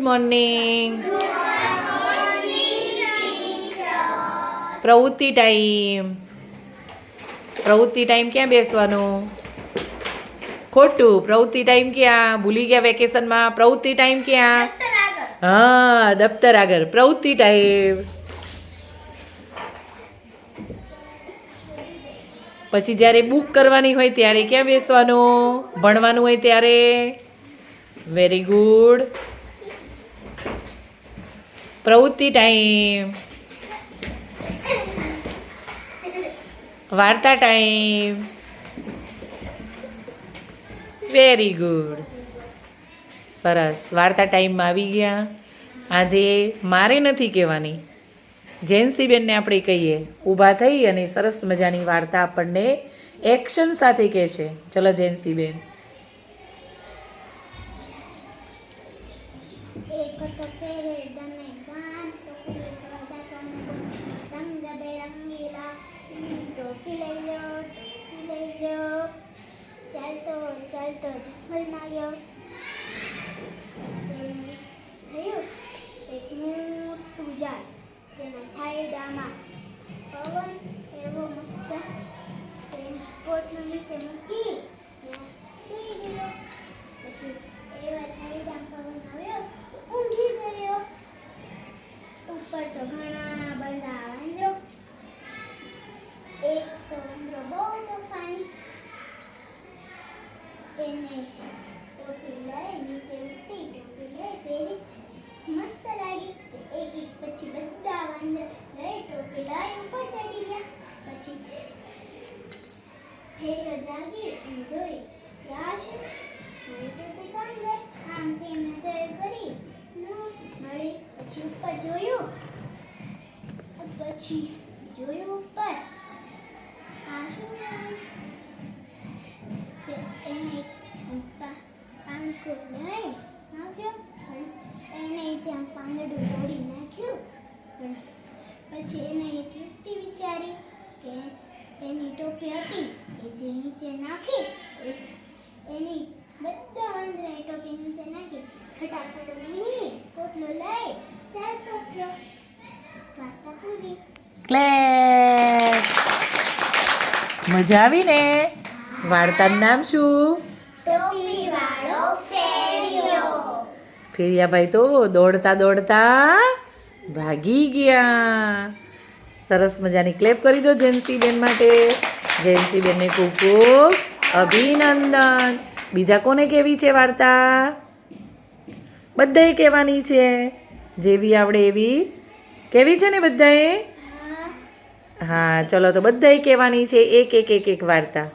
Good morning પ્રવૃત્તિ time પ્રવૃત્તિ time ક્યાં બેસવાનું? ખોટું. પ્રવૃત્તિ ટાઈમ ક્યાં? ભૂલી ગયા વેકેશનમાં પ્રવૃત્તિ ટાઈમ ક્યાં? હા, દફતર આગળ. પ્રવૃત્તિ ટાઈમ પછી જ્યારે બુક કરવાની હોય ત્યારે ક્યાં બેસવાનું? ભણવાનું હોય ત્યારે? વેરી ગુડ પ્રવૃત્તિ ટાઈમ. વાર્તા ટાઈમ. વેરી ગુડ સરસ. વાર્તા ટાઈમમાં આવી ગયા. આજે મારે નથી કહેવાની. જેન્સીબેનને આપણે કહીએ. ઊભા થઈ અને સરસ મજાની વાર્તા આપણને એક્શન સાથે કહેશે ચલો જેન્સીબેન. એક ચાલતો જંગલમાં ગયો થયું. એક મોટું ઝાડ તેના છાયડામાં પવન એવો મસ્ત તેને નીચે મૂકી પછી એવા છાંયડામાં પવન આવ્યો ઊંઘી ગયો ઉપર તો ઘણા બધા વાંદરો એક તો વાંદરો બહુ તોફાની એને ટોપી લઈ નીચે ઉતરી ટોપી લઈ પહેરી મસ્ત લાગી તે એક એક પછી બધા વાંદરા લઈ ટોપી લઈ ઉપર ચડી ગયા પછી ફેરો જાગી અને જોઈ કે આ શું મારી ટોપી કોણ ગઈ આમ તેમ નજર કરી ન મળી પછી ઉપર જોયું પછી જોયું ઉપર આ શું તે એને પા- એને ત્યાં પાંદડું તોડી નાખ્યું પછી એને એક વિચારી કે એની ટોપી હતી એ જે નીચે નાખી એની ટોપી નીચે નાખી ફટાફટ પોટલો લઈ ચાલતો થયો વાર્તા મજા આવી ને વાર્તાનું નામ શું? ટોપી ફેરિયો ફેરિયાભાઈ તો દોડતા દોડતા ભાગી ગયા. સરસ મજાની ક્લેપ કરી દો જયંતિબેન માટે. જયંતિબેનને ખૂબ ખૂબ અભિનંદન. બીજા કોને કેવી છે વાર્તા? બધાએ કહેવાની છે. જેવી આવડે એવી. કેવી છે ને બધાએ? હા. હા ચલો તો બધાએ કહેવાની છે. એક એક એક એક વાર્તા.